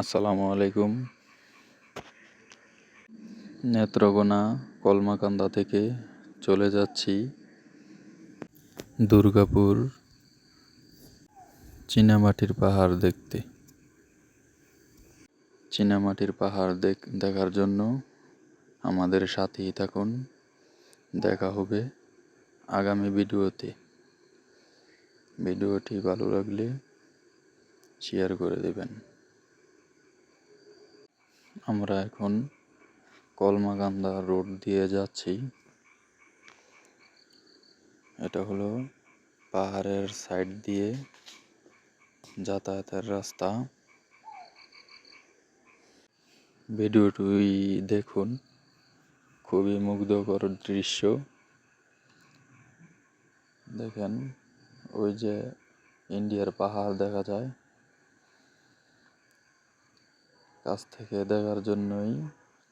আসসালামু আলাইকুম। নেত্রকোনা কলমাকান্দা থেকে চলে যাচ্ছি। দুর্গাপুর চীনামাটির পাহাড় দেখতে। চীনামাটির পাহাড় দেখ দেখার জন্য আমাদের সাথেই থাকুন। দেখা হবে আগামী ভিডিওতে। ভিডিওটি ভালো লাগলে শেয়ার করে দেবেন। আমরা এখন কলমাকান্দা রোড দিয়ে যাচ্ছি। এটা হলো পাহাড়ের সাইড দিয়ে যাতায়াতের রাস্তা। ভিডিওটি দেখুন, খুবই মুগ্ধকর দৃশ্য। দেখেন, ওই যে ইন্ডিয়ার পাহাড় দেখা যায়। কাছ থেকে দেখার জন্যই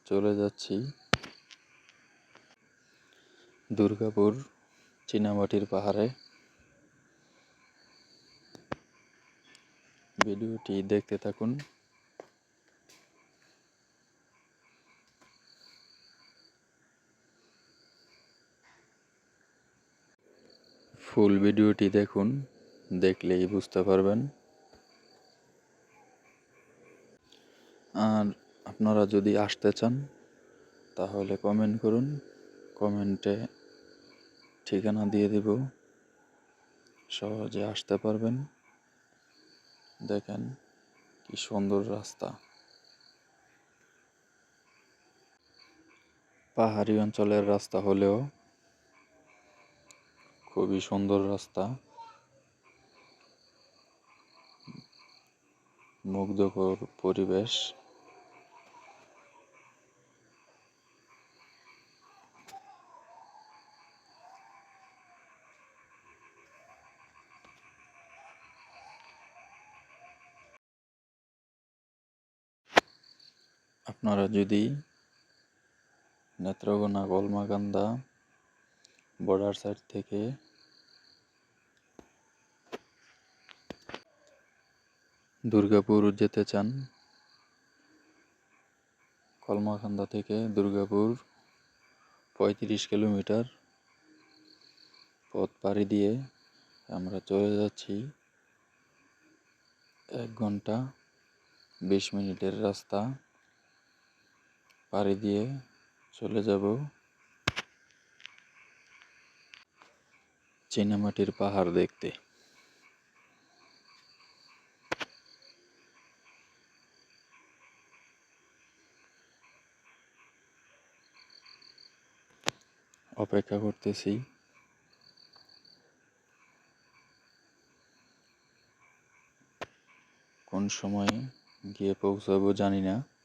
চলে যাচ্ছি। দুর্গাপুর চীনামাটির পাহাড়ে। ভিডিওটি দেখতে থাকুন। ফুল ভিডিওটি দেখুন, দেখলেই বুঝতে পারবেন। আর আপনারা যদি আসতে চান, তাহলে কমেন্ট করুন। কমেন্টে ঠিকানা দিয়ে দেব। সহজে আসতে পারবেন। দেখেন কি সুন্দর রাস্তা। পাহাড়ি অঞ্চলের রাস্তা হলেও খুবই সুন্দর রাস্তা। মুগ্ধকর পরিবেশ। আপনারা যদি নেত্রকোনা কলমাকান্দা বর্ডার সাইড থেকে দুর্গাপুর যেতে চান কলমাকান্দা থেকে দুর্গাপুর পঁয়ত্রিশ কিলোমিটার পথ পাড়ি দিয়ে আমরা চলে যাচ্ছি। এক ঘণ্টা বিশ মিনিটের রাস্তা। পাড়ি দিয়ে চলে যাব। চীনামাটির পাহাড় দেখতে। অপেক্ষা করতেছি। কোন সময়ে গিয়ে পৌঁছাবো জানি না।